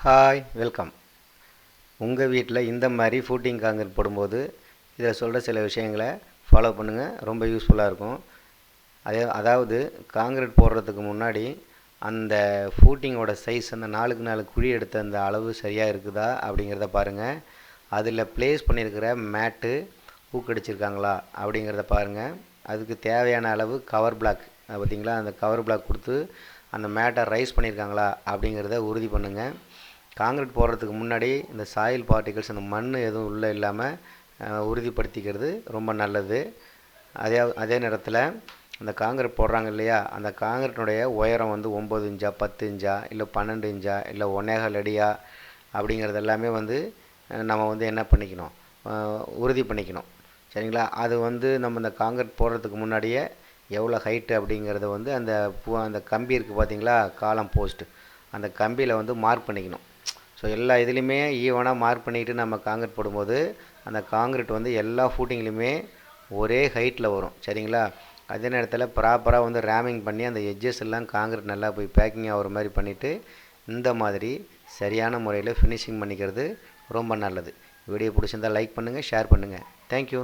Hi welcome உங்கள் வீட்டில் இந்த மாதிரி ஃபூட்டிங் காங்கிரீட் போடும்போது இதில் சொல்கிற சில விஷயங்களை ஃபாலோ பண்ணுங்கள் ரொம்ப யூஸ்ஃபுல்லாக இருக்கும். அதே அதாவது காங்கிரீட் போடுறதுக்கு முன்னாடி அந்த ஃபூட்டிங்கோட சைஸ் அந்த நாளுக்கு நாலு குழி எடுத்த அந்த அளவு சரியாக இருக்குதா அப்படிங்கிறத பாருங்கள் அதில் ப்ளேஸ் பண்ணியிருக்கிற மேட்டு ஊக்கடிச்சிருக்காங்களா அப்படிங்கிறத பாருங்கள் அதுக்கு தேவையான அளவு கவர் பிளாக் பார்த்தீங்களா அந்த கவர் பிளாக் கொடுத்து அந்த மேட்டை ரைஸ் பண்ணியிருக்காங்களா அப்படிங்கிறத உறுதி பண்ணுங்கள் காங்கிரீட் போடுறதுக்கு முன்னாடி இந்த சாயில் பார்ட்டிகல்ஸ் அந்த மண் எதுவும் உள்ளே இல்லாமல் உறுதிப்படுத்திக்கிறது ரொம்ப நல்லது. அதே அதே நேரத்தில் அந்த காங்கிரீட் போடுறாங்க இல்லையா அந்த காங்கிரீட்னுடைய உயரம் வந்து ஒம்பது இன்ச்சா பத்து இன்ச்சா இல்லை பன்னெண்டு இன்ச்சா இல்லை ஒன்னேகால் அடியா அப்படிங்கிறது எல்லாமே வந்து நம்ம வந்து என்ன பண்ணிக்கணும் உறுதி பண்ணிக்கணும். சரிங்களா? அது வந்து நம்ம இந்த காங்கிரீட் போடுறதுக்கு முன்னாடியே எவ்வளோ ஹைட்டு அப்படிங்கிறத வந்து அந்த பூ அந்த கம்பி இருக்குது பார்த்தீங்களா காலம் போஸ்ட்டு அந்த கம்பியில் வந்து மார்க் பண்ணிக்கணும். ஸோ எல்லா இதுலேயுமே ஈவனாக மார்க் பண்ணிக்கிட்டு நம்ம காங்கிரீட் போடும்போது அந்த காங்கிரீட் வந்து எல்லா ஃபூட்டிங்லையுமே ஒரே ஹைட்டில் வரும். சரிங்களா? அதே நேரத்தில் ப்ராப்பராக வந்து ரேமிங் பண்ணி அந்த எட்ஜஸ் எல்லாம் காங்கிரீட் நல்லா போய் பேக்கிங் ஆகிற மாதிரி பண்ணிவிட்டு இந்த மாதிரி சரியான முறையில் ஃபினிஷிங் பண்ணிக்கிறது ரொம்ப நல்லது. வீடியோ பிடிச்சிருந்தா லைக் பண்ணுங்கள் ஷேர் பண்ணுங்கள் தேங்க்யூ